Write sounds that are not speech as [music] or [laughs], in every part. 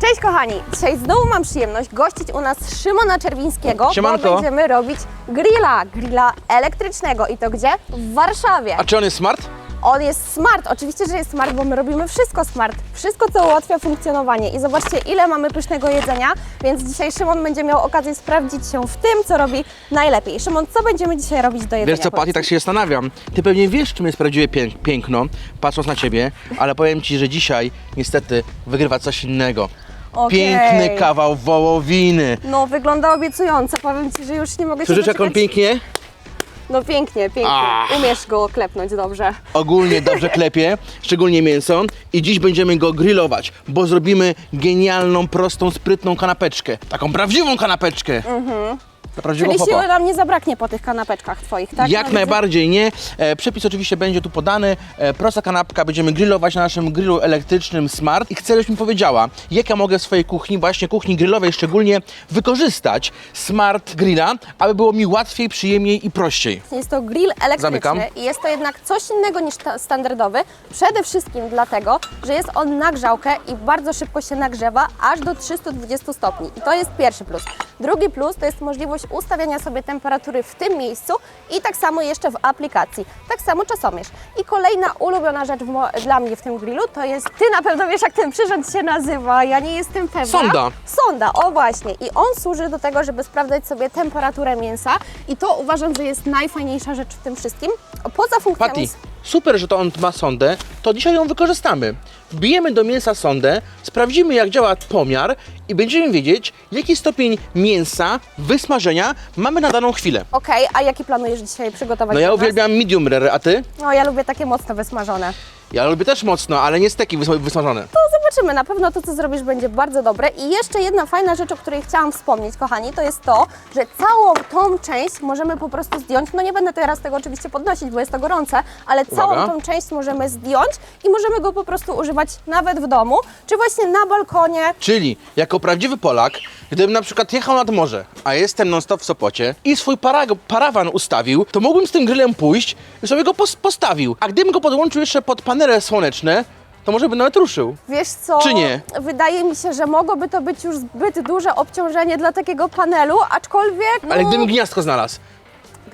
Cześć kochani, dzisiaj znowu mam przyjemność gościć u nas Szymona Czerwińskiego, Siemanko. bo będziemy robić grilla, grilla elektrycznego i to gdzie? W Warszawie. A czy on jest smart? On jest smart, oczywiście, że jest smart, bo my robimy wszystko smart. Wszystko, co ułatwia funkcjonowanie. I zobaczcie, ile mamy pysznego jedzenia, więc dzisiaj Szymon będzie miał okazję sprawdzić się w tym, co robi najlepiej. Szymon, co będziemy dzisiaj robić do jedzenia? Wiesz co, Pati, tak się zastanawiam. Ty pewnie wiesz, czym jest prawdziwe pię piękno, patrząc na ciebie, ale powiem ci, że dzisiaj niestety wygrywa coś innego. Okej. Piękny kawał wołowiny. No, wygląda obiecująco. Powiem Ci, że już nie mogę się Słyszysz, jak on doczekać. pięknie? No pięknie, pięknie. Ach. Umiesz go klepnąć dobrze. Ogólnie dobrze [laughs] klepie, szczególnie mięso. I dziś będziemy go grillować, bo zrobimy genialną, prostą, sprytną kanapeczkę. Taką prawdziwą kanapeczkę. Prawdziwą Czyli siły nam nie zabraknie po tych kanapeczkach Twoich, tak? Jak najbardziej nie. E, przepis oczywiście będzie tu podany. E, prosta kanapka, będziemy grillować na naszym grillu elektrycznym Smart. I chcę, żebyś mi powiedziała, jak ja mogę w swojej kuchni, właśnie kuchni grillowej szczególnie, wykorzystać Smart Grilla, aby było mi łatwiej, przyjemniej i prościej. Jest to grill elektryczny Zamykam. i jest to jednak coś innego niż ta- standardowy. Przede wszystkim dlatego, że jest on na grzałkę i bardzo szybko się nagrzewa, aż do 320 stopni. I to jest pierwszy plus. Drugi plus to jest możliwość ustawiania sobie temperatury w tym miejscu i tak samo jeszcze w aplikacji. Tak samo czasomierz. I kolejna ulubiona rzecz dla mnie w tym grillu to jest, ty na pewno wiesz jak ten przyrząd się nazywa, ja nie jestem pewna. Sonda. Sonda, o właśnie. I on służy do tego, żeby sprawdzać sobie temperaturę mięsa i to uważam, że jest najfajniejsza rzecz w tym wszystkim. Poza funkcjami... Patty, super, że to on ma sondę, to dzisiaj ją wykorzystamy. Wbijemy do mięsa sondę, sprawdzimy jak działa pomiar i będziemy wiedzieć, jaki stopień mięsa, wysmażenia mamy na daną chwilę. Okej, a jaki planujesz dzisiaj przygotować No ja dla nas? uwielbiam medium rare, a ty? No ja lubię takie mocno wysmażone. Ja lubię też mocno, ale nie steki wys- wysmażone. To zobaczymy, na pewno to, co zrobisz, będzie bardzo dobre. I jeszcze jedna fajna rzecz, o której chciałam wspomnieć, kochani, to jest to, że całą tą część możemy po prostu zdjąć. No nie będę teraz tego oczywiście podnosić, bo jest to gorące, ale całą Uwaga. tą część możemy zdjąć i możemy go po prostu używać nawet w domu, czy właśnie na balkonie. Czyli jako prawdziwy Polak, gdybym na przykład jechał nad morze, a jestem non-stop w Sopocie i swój parag- parawan ustawił, to mógłbym z tym grillem pójść i sobie go pos- postawił. A gdybym go podłączył jeszcze pod panele słoneczne, to może by nawet ruszył. Wiesz co? Czy nie? Wydaje mi się, że mogłoby to być już zbyt duże obciążenie dla takiego panelu, aczkolwiek. No, Ale gdybym gniazdko znalazł,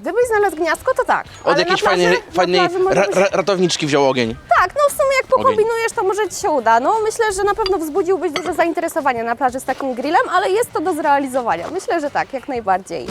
gdybyś znalazł gniazdko, to tak. od Ale jakiejś na plaży, fajnej, na fajnej plaży może ra- być- ra- ratowniczki wziął ogień. Tak, no w sumie jak pokombinujesz, to może Ci się uda. No myślę, że na pewno wzbudziłbyś duże zainteresowanie na plaży z takim grillem, ale jest to do zrealizowania. Myślę, że tak, jak najbardziej.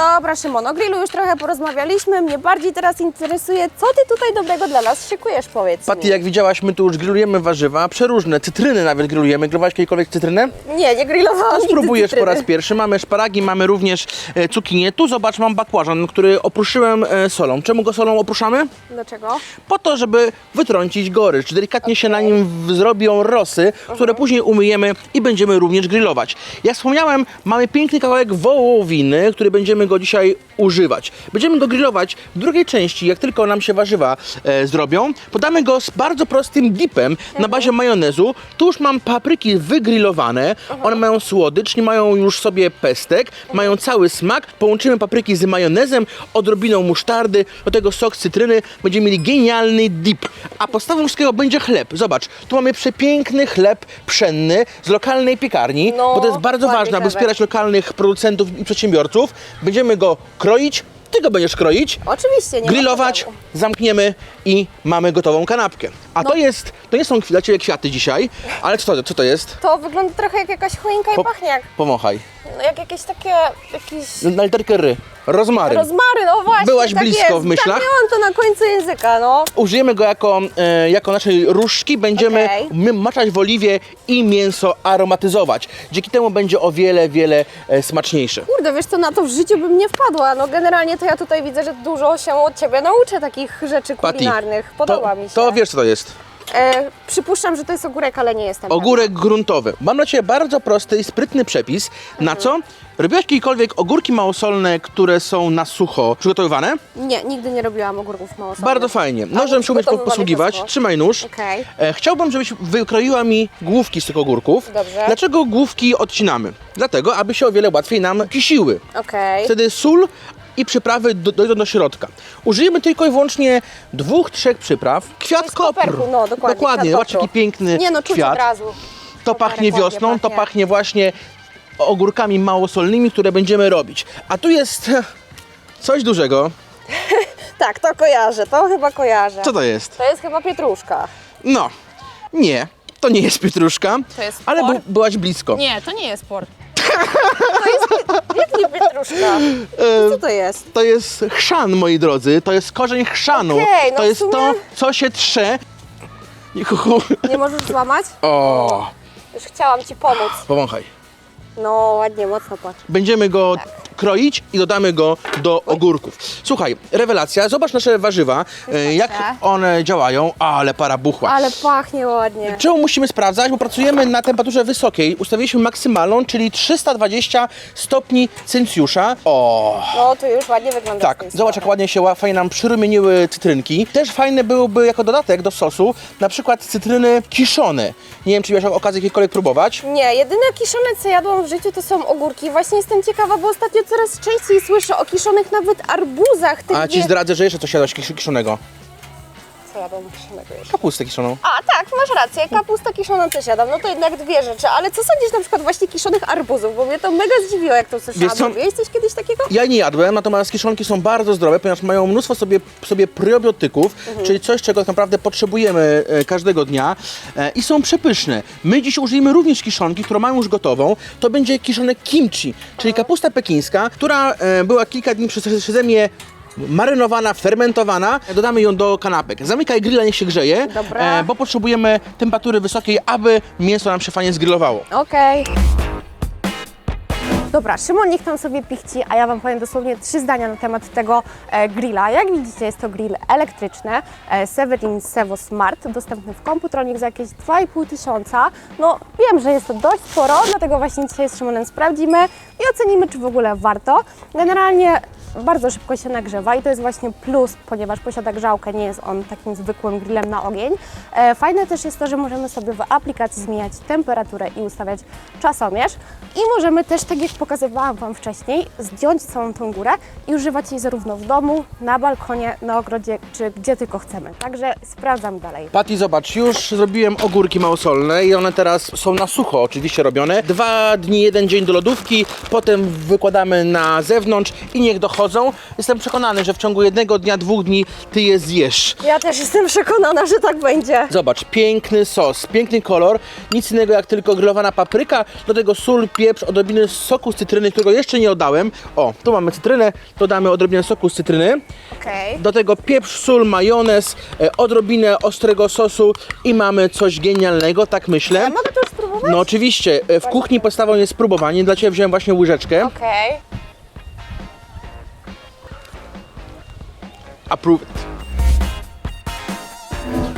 Dobra, Szymon, o grillu już trochę porozmawialiśmy. Mnie bardziej teraz interesuje, co Ty tutaj dobrego dla nas szykujesz, powiedz Patty, mi. jak widziałaś, my tu już grillujemy warzywa, przeróżne, cytryny nawet grillujemy. Grillowałaś kiedykolwiek cytrynę? Nie, nie grillowałam nigdy Spróbujesz po cytryny. raz pierwszy. Mamy szparagi, mamy również e, cukinię. Tu zobacz, mam bakłażan, który opruszyłem e, solą. Czemu go solą opruszamy? Dlaczego? Po to, żeby wytrącić gorycz. Delikatnie się na nim w- zrobią rosy, które później umyjemy i będziemy również grillować. Jak wspomniałem, mamy piękny kawałek wołowiny, który będziemy go dzisiaj używać. Będziemy go grillować w drugiej części, jak tylko nam się warzywa e, zrobią. Podamy go z bardzo prostym dipem na bazie majonezu. Tu już mam papryki wygrillowane. One mają słodycz, nie mają już sobie pestek, mają cały smak. Połączymy papryki z majonezem, odrobiną musztardy, do tego sok z cytryny. Będziemy mieli genialny dip. A podstawą wszystkiego będzie chleb. Zobacz, tu mamy przepiękny chleb pszenny z lokalnej piekarni, No, bo to jest bardzo ładny ważne, aby wspierać lokalnych producentów i przedsiębiorców. Będziemy go kroić, ty go będziesz kroić, Oczywiście, nie ma grillować, problemu. zamkniemy i mamy gotową kanapkę. A No. to jest, to nie są dla Ciebie kwiaty dzisiaj, ale co to, co to jest? To wygląda trochę jak jakaś choinka i Po- pachnie jak, Pomachaj. no, jak jakieś takie, jakiś... Na literkę ry. Rozmaryn. Rozmary, no właśnie, Byłaś tak blisko jest. w myślach? Tak, miałam to na końcu języka, no. Użyjemy go jako, e, jako naszej różdżki, będziemy Okej. my maczać w oliwie i mięso aromatyzować. Dzięki temu będzie o wiele, wiele e, smaczniejsze. Kurde, wiesz co, na to w życiu bym nie wpadła. No generalnie to ja tutaj widzę, że dużo się od Ciebie nauczę takich rzeczy Patty, kulinarnych. Podoba to, mi się. To wiesz co to jest? E, przypuszczam, że to jest ogórek, ale nie jestem Ogórek gruntowy. Mam dla Ciebie bardzo prosty i sprytny przepis. Na co? Robiłaś kiedykolwiek ogórki małosolne, które są na sucho przygotowywane? pewna. Nie, nigdy nie robiłam ogórków małosolnych. Bardzo fajnie. Nożem się umieć po- przygotowywane posługiwać. Trzymaj nóż. Okej. E, chciałbym, żebyś wykroiła mi główki z tych ogórków. Dobrze. Dlaczego główki odcinamy? Dlatego, aby się o wiele łatwiej nam kisiły. Okej. Wtedy sól i przyprawy do- dojdą do środka. Użyjemy tylko i wyłącznie dwóch, trzech przypraw. Kwiat kopru. koperku, no dokładnie. Dokładnie, kwiat zobacz kopru. jaki piękny Nie no, czuć kwiat. od razu. To Koperek pachnie ładnie wiosną, to pachnie. właśnie ogórkami małosolnymi, które będziemy robić. A tu jest coś dużego. [laughs] Tak, to kojarzę, to chyba kojarzę. Co to jest? To jest chyba pietruszka. No, nie, to nie jest pietruszka, To jest ale por? byłaś blisko. Nie, to nie jest port. Jak nie pietruszka? Co to jest? To jest chrzan, moi drodzy, to jest korzeń chrzanu. Okej, no to w jest sumie- to, co się trze. Juhu. Nie możesz złamać? O, Już chciałam Ci pomóc. powąchaj. No, ładnie, mocno patrz. Będziemy go Tak. Kroić i dodamy go do ogórków. Słuchaj, rewelacja, zobacz nasze warzywa, e, jak one działają, ale para buchła. Ale pachnie ładnie. Czemu musimy sprawdzać? Bo pracujemy na temperaturze wysokiej. Ustawiliśmy maksymalną, czyli 320 stopni Celsjusza. O! No, tu już ładnie wygląda. z Tak, tej zobacz jak strony. ładnie się ła- fajnie nam przyrumieniły cytrynki. Też fajne byłoby jako dodatek do sosu, na przykład cytryny kiszone. Nie wiem, czy miałeś okazję jakiekolwiek próbować. Nie, jedyne kiszone, co jadłam w życiu, to są ogórki. Właśnie jestem ciekawa, bo ostatnio coraz częściej słyszę o kiszonych nawet arbuzach. Tych A ci zdradzę, że jeszcze coś jadłaś kisz- kiszonego. Co kiszonego jeszcze? Kapustę kiszoną. A, tak, masz rację, kapusta kiszona też jadam, no to jednak dwie rzeczy. Ale co sądzisz na przykład właśnie kiszonych arbuzów? Bo mnie to mega zdziwiło, jak to. Wiesz co? Mówiłeś coś kiedyś takiego? Ja nie jadłem, natomiast kiszonki są bardzo zdrowe, ponieważ mają mnóstwo sobie, sobie probiotyków, czyli coś, czego tak naprawdę potrzebujemy e, każdego dnia e, i są przepyszne. My dziś użyjemy również kiszonki, którą mamy już gotową. To będzie kiszonek kimchi, czyli kapusta pekińska, która e, była kilka dni przez przeze mnie marynowana, fermentowana. Dodamy ją do kanapek. Zamykaj grilla, niech się grzeje, Dobra. e, bo potrzebujemy temperatury wysokiej, aby mięso nam się fajnie zgrillowało. Okej. Dobra, Szymon niech tam sobie pichci, a ja Wam powiem dosłownie trzy zdania na temat tego e, grilla. Jak widzicie, jest to grill elektryczny, e, Severin Sevo Smart, dostępny w Komputronik za jakieś 2,5 tysiąca. No, wiem, że jest to dość sporo, dlatego właśnie dzisiaj z Szymonem sprawdzimy i ocenimy, czy w ogóle warto. Generalnie bardzo szybko się nagrzewa i to jest właśnie plus, ponieważ posiada grzałkę, nie jest on takim zwykłym grillem na ogień. E, fajne też jest to, że możemy sobie w aplikacji zmieniać temperaturę i ustawiać czasomierz i możemy też, tak jak pokazywałam Wam wcześniej, zdjąć całą tą górę i używać jej zarówno w domu, na balkonie, na ogrodzie, czy gdzie tylko chcemy. Także sprawdzam dalej. Patty, zobacz, już zrobiłem ogórki małosolne i one teraz są na sucho oczywiście robione. Dwa dni, jeden dzień do lodówki, potem wykładamy na zewnątrz i niech dochodzą. Jestem przekonany, że w ciągu jednego dnia, dwóch dni ty je zjesz. Ja też jestem przekonana, że tak będzie. Zobacz, piękny sos, piękny kolor, nic innego jak tylko grillowana papryka, do tego sól, pieprz, odrobinę soku z cytryny, którego jeszcze nie oddałem. O, tu mamy cytrynę, dodamy odrobinę soku z cytryny. Okej. Do tego pieprz, sól, majonez, e, odrobinę ostrego sosu i mamy coś genialnego, tak myślę. A mogę to spróbować? No oczywiście, e, w kuchni podstawą jest próbowanie, dla Ciebie wziąłem właśnie łyżeczkę. Okej. Approve it.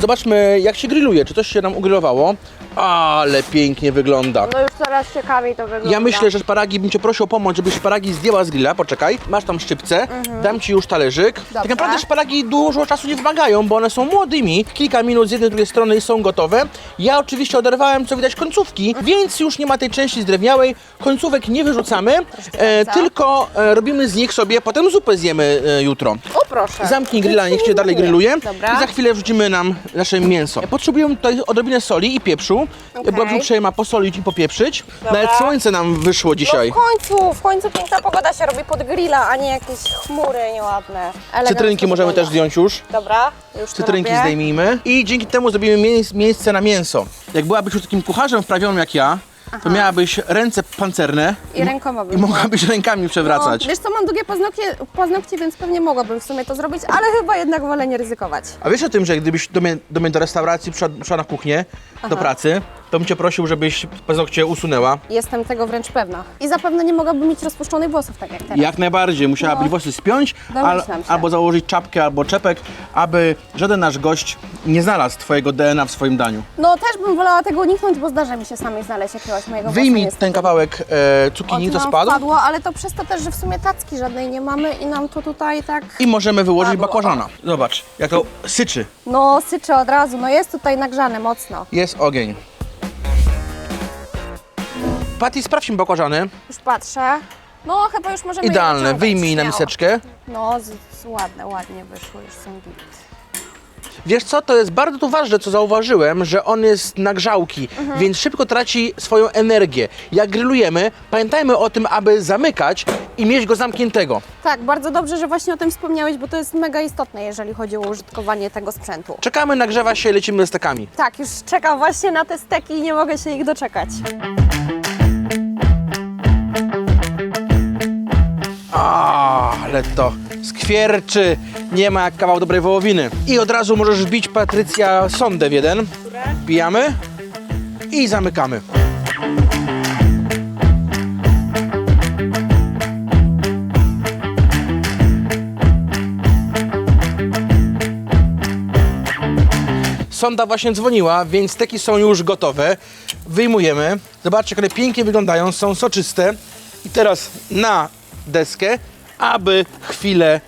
Zobaczmy jak się grilluje, czy coś się nam ugrillowało. Ale pięknie wygląda. No już coraz ciekawiej to wygląda. Ja myślę, że szparagi bym Cię prosił o pomoc, żebyś szparagi zdjęła z grilla. Poczekaj, masz tam szczypce, dam Ci już talerzyk. Tak naprawdę szparagi dużo czasu nie wymagają, bo one są młodymi. Kilka minut z jednej, drugiej strony i są gotowe. Ja oczywiście oderwałem, co widać, końcówki, więc już nie ma tej części zdrewniałej. Końcówek nie wyrzucamy, e, bardzo. tylko e, robimy z nich sobie, potem zupę zjemy e, jutro. O proszę. Zamknij grilla, niech się dalej grilluje. Dobra. I za chwilę wrzucimy nam nasze mięso. Potrzebujemy tutaj odrobinę soli i pieprzu. Okej. Byłabym uprzejma posolić i popieprzyć. Dobra. Nawet słońce nam wyszło dzisiaj. No w końcu, w końcu piękna pogoda się robi pod grilla, a nie jakieś chmury nieładne. Elegancko Cytrynki możemy też zdjąć już. Dobra, już Cytrynki zdejmijmy. I dzięki temu zrobimy miejsc, miejsce na mięso. Jak byłabyś już takim kucharzem wprawionym jak ja, to miałabyś ręce pancerne I rękoma bym i mogłabyś rękami przewracać. No, wiesz co, mam długie paznokcie, paznokcie, więc pewnie mogłabym w sumie to zrobić, ale chyba jednak wolę nie ryzykować. A wiesz o tym, że gdybyś do mnie do, mnie do restauracji przyszła, przyszła na kuchnię, do pracy, to bym cię prosił, żebyś paznokcie usunęła. Jestem tego wręcz pewna. I zapewne nie mogłabym mieć rozpuszczonych włosów, tak jak teraz. Jak najbardziej. Musiałabyś No. włosy spiąć, Domyślam się. albo założyć czapkę, albo czepek, aby żaden nasz gość nie znalazł twojego DNA w swoim daniu. No też bym wolała tego uniknąć, bo zdarza mi się samej znaleźć jakiegoś mojego włosa Wyjmij niestety. ten kawałek e, cukinii, O, to nam spadł. wpadło, ale to przez to też, że w sumie tacki żadnej nie mamy i nam to tutaj tak... I możemy wyłożyć Padło. bakłażana. Zobacz, jak to syczy. No syczy od razu, no jest tutaj nagrzane mocno. Jest ogień. Patty, sprawdź mi bakłażany. Już patrzę. No, chyba już możemy je Idealne. wyciągać, Wyjmij na śmiało. miseczkę. No, z, z ładne, ładnie wyszło, już są git. Wiesz co, to jest bardzo tu ważne, co zauważyłem, że on jest na grzałki, Mhm. więc szybko traci swoją energię. Jak grillujemy, pamiętajmy o tym, aby zamykać i mieć go zamkniętego. Tak, bardzo dobrze, że właśnie o tym wspomniałeś, bo to jest mega istotne, jeżeli chodzi o użytkowanie tego sprzętu. Czekamy, nagrzewa się, lecimy z stekami. Tak, już czekam właśnie na te steki i nie mogę się ich doczekać. Ale to skwierczy. Nie ma jak kawał dobrej wołowiny. I od razu możesz wbić Patrycja sondę w jeden. Wbijamy i zamykamy. Sonda właśnie dzwoniła, więc teki są już gotowe. Wyjmujemy. Zobaczcie, jak one pięknie wyglądają, są soczyste. I teraz na deskę, aby chwilę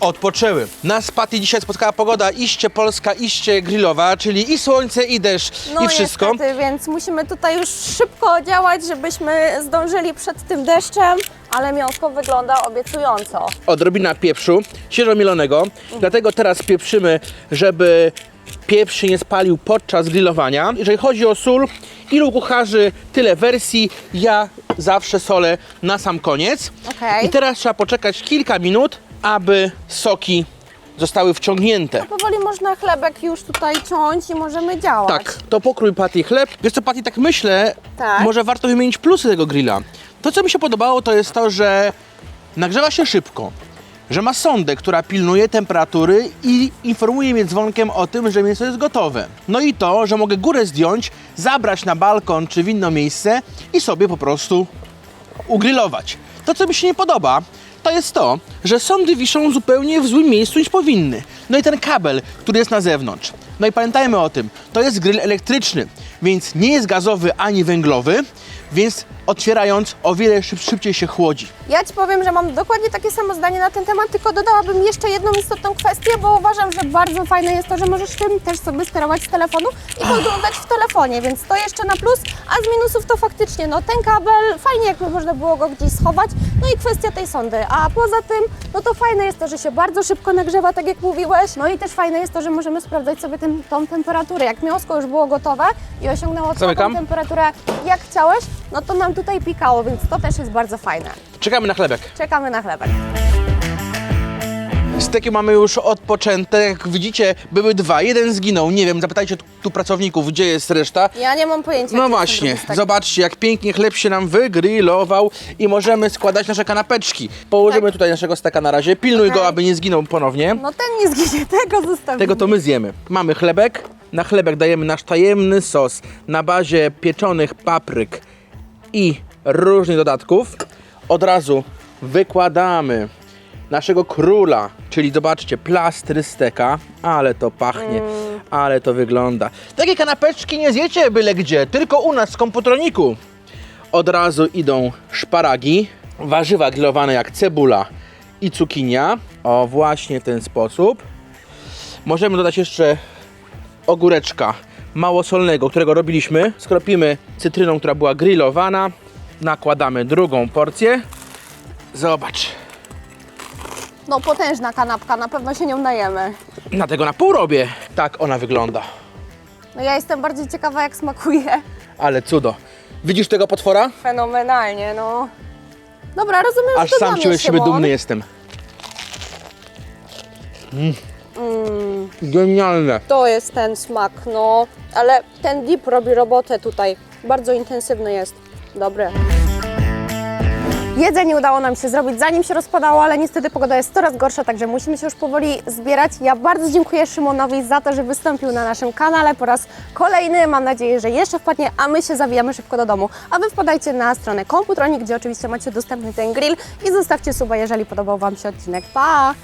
odpoczęły. Nas Patty dzisiaj spotkała pogoda iście polska, iście grillowa, czyli i słońce, i deszcz, No i wszystko. niestety, więc musimy tutaj już szybko działać, żebyśmy zdążyli przed tym deszczem, ale mięsko wygląda obiecująco. Odrobina pieprzu, świeżo mielonego, dlatego teraz pieprzymy, żeby pieprz się nie spalił podczas grillowania. Jeżeli chodzi o sól, ilu kucharzy, tyle wersji. Ja zawsze solę na sam koniec. Okej. I teraz trzeba poczekać kilka minut, aby soki zostały wciągnięte. Powoli można chlebek już tutaj ciąć i możemy działać. Tak, to pokrój Patty chleb. Wiesz co, Patty, tak myślę, Tak. może warto wymienić plusy tego grilla. To, co mi się podobało, to jest to, że nagrzewa się szybko, że ma sondę, która pilnuje temperatury i informuje mnie dzwonkiem o tym, że mięso jest gotowe. No i to, że mogę górę zdjąć, zabrać na balkon czy w inne miejsce i sobie po prostu ugrillować. To, co mi się nie podoba, to jest to, że sądy wiszą zupełnie w złym miejscu niż powinny. No i ten kabel, który jest na zewnątrz. No i pamiętajmy o tym, to jest grill elektryczny, więc nie jest gazowy ani węglowy, więc otwierając o wiele szyb, szybciej się chłodzi. Ja Ci powiem, że mam dokładnie takie samo zdanie na ten temat, tylko dodałabym jeszcze jedną istotną kwestię, bo uważam, że bardzo fajne jest to, że możesz tym też sobie sterować z telefonu i podglądać w telefonie, więc to jeszcze na plus, a z minusów to faktycznie, no ten kabel, fajnie jakby można było go gdzieś schować, no i kwestia tej sondy, a poza tym, no to fajne jest to, że się bardzo szybko nagrzewa, tak jak mówiłeś, no i też fajne jest to, że możemy sprawdzać sobie ten, tą temperaturę, jak mięsko już było gotowe i osiągnęło Zamykam. temperaturę, jak chciałeś, no to nam tutaj pikało, więc to też jest bardzo fajne. Czekamy na chlebek. Czekamy na chlebek. Steki mamy już odpoczęte, jak widzicie były dwa, jeden zginął, nie wiem, zapytajcie tu, tu pracowników, gdzie jest reszta. Ja nie mam pojęcia. No jaki jest ten właśnie, drugi stek. zobaczcie jak pięknie chleb się nam wygrillował i możemy składać nasze kanapeczki. Położymy Tak. tutaj naszego steka na razie, pilnuj go, Okej. aby nie zginął ponownie. No ten nie zginie, [laughs] tego zostawimy. Tego to my zjemy. Mamy chlebek, na chlebek dajemy nasz tajemny sos na bazie pieczonych papryk i różnych dodatków. Od razu wykładamy naszego króla, czyli zobaczcie, plastry steka, ale to pachnie, ale to wygląda. Takie kanapeczki nie zjecie byle gdzie, tylko u nas z komputroniku. Od razu idą szparagi, warzywa grillowane jak cebula i cukinia. O, właśnie w ten sposób. Możemy dodać jeszcze ogóreczka małosolnego, którego robiliśmy. Skropimy cytryną, która była grillowana. Nakładamy drugą porcję. Zobacz, No potężna kanapka, na pewno się nią najemy. na tego na pół robię. Tak ona wygląda. No ja jestem bardziej ciekawa jak smakuje. Ale cudo. Widzisz tego potwora? Fenomenalnie, no. Dobra, rozumiem, Aż że sam się z siebie Szymon. dumny jestem. Mm. Genialne. To jest ten smak, no. Ale ten dip robi robotę tutaj. Bardzo intensywny jest. Dobry. Jedzenie udało nam się zrobić zanim się rozpadało, ale niestety pogoda jest coraz gorsza, także musimy się już powoli zbierać. Ja bardzo dziękuję Szymonowi za to, że wystąpił na naszym kanale po raz kolejny. Mam nadzieję, że jeszcze wpadnie, a my się zawijamy szybko do domu. A Wy wpadajcie na stronę Komputronik, gdzie oczywiście macie dostępny ten grill i zostawcie suba, jeżeli podobał Wam się odcinek. Pa!